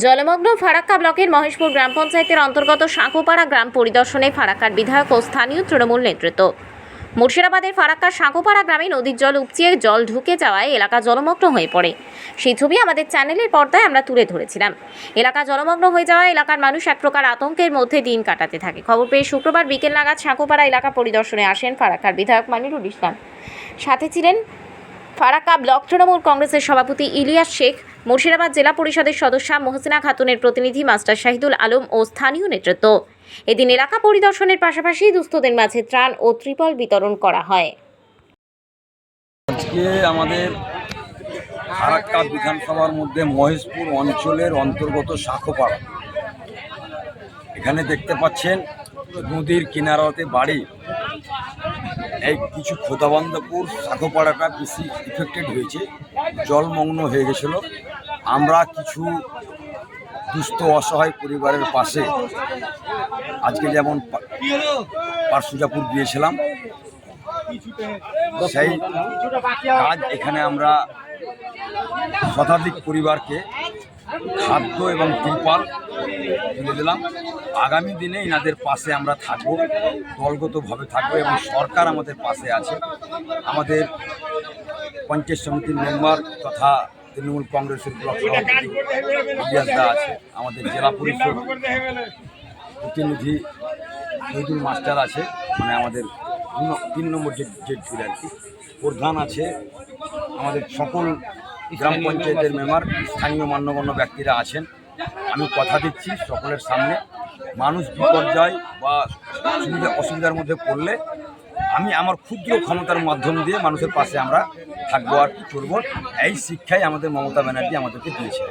জলমগ্ন ফারাক্কা ব্লকের মহেশপুর গ্রাম পঞ্চায়েতের অন্তর্গত সাঁকোপাড়া গ্রাম পরিদর্শনে ফারাক্কার বিধায়ক ও স্থানীয় তৃণমূল নেতৃত্ব। মুর্শিদাবাদের ফারাক্কার সাঁকোপাড়া গ্রামে নদীর জল উপচিয়ে জল ঢুকে যাওয়ায় এলাকা জলমগ্ন হয়ে পড়ে। সেই ছবি আমাদের চ্যানেলের পর্দায় আমরা তুলে ধরেছিলাম। এলাকা জলমগ্ন হয়ে যাওয়ায় এলাকার মানুষ এক প্রকার আতঙ্কের মধ্যে দিন কাটাতে থাকে। খবর পেয়ে শুক্রবার বিকেল নাগাদ সাঁকোপাড়া এলাকা পরিদর্শনে আসেন ফারাক্কার বিধায়ক মানিরুল ইসলাম। সাথে ছিলেন ফারাক্কা ব্লক তৃণমূল কংগ্রেসের সভাপতি ইলিয়াস শেখ, মুর্শিদাবাদ জেলা পরিষদের সদস্যা মোহসিনা খাতুনের প্রতিনিধি মাস্টার শাহিদুল আলম ও স্থানীয় নেতৃত্ব। এদিন এলাকা পরিদর্শনের পাশাপাশি দুস্থদের মাঝে ত্রাণ ও ত্রিপল বিতরণ করা হয়। আজকে আমাদের ফারাক্কা বিধানসভার মধ্যে মহেশপুর অঞ্চলের অন্তর্গত শাখোপাড়া। এখানে দেখতে পাচ্ছেন নদীর কিনারাতে বাড়ি। এই কিছু খোদাবন্দপুর শাখোপাড়াটা বেশি ইফেক্টেড হয়েছে। জলমগ্ন হয়ে গেছিল। আমরা কিছু দুস্থ, অসহায় পরিবারের পাশে আজকে যেমন পা- পারসুজাপুর গিয়েছিলাম, সেই কাজ এখানে আমরা শতাধিক পরিবারকে খাদ্য এবং ত্রিপাল তুলে দিলাম। আগামী দিনে এনাদের পাশে আমরা থাকব, দলগতভাবে থাকব এবং সরকার আমাদের পাশে আছে। আমাদের পঞ্চায়েত সমিতির মেম্বার তথা তৃণমূল কংগ্রেসের ব্লক সভাপতি আছে। আমাদের জেলা পরিষদ প্রতিনিধি শহীদুল মাস্টার আছে। মানে আমাদের তিন নম্বর যে জেড আর কি প্রধান আছে। আমাদের সকল গ্রাম পঞ্চায়েতের মেম্বার, স্থানীয় মান্যগণ্য ব্যক্তিরা আছেন। আমি কথা দিচ্ছি সকলের সামনে। মানুষ বিপর্যয় বা সুবিধা, অসুবিধার মধ্যে পড়লে আমি আমার ক্ষুদ্র ক্ষমতার মাধ্যম দিয়ে মানুষের পাশে আমরা থাকব আর কি করব। এই শিক্ষাই আমাদের মমতা ব্যানার্জি আমাদেরকে দিয়েছে।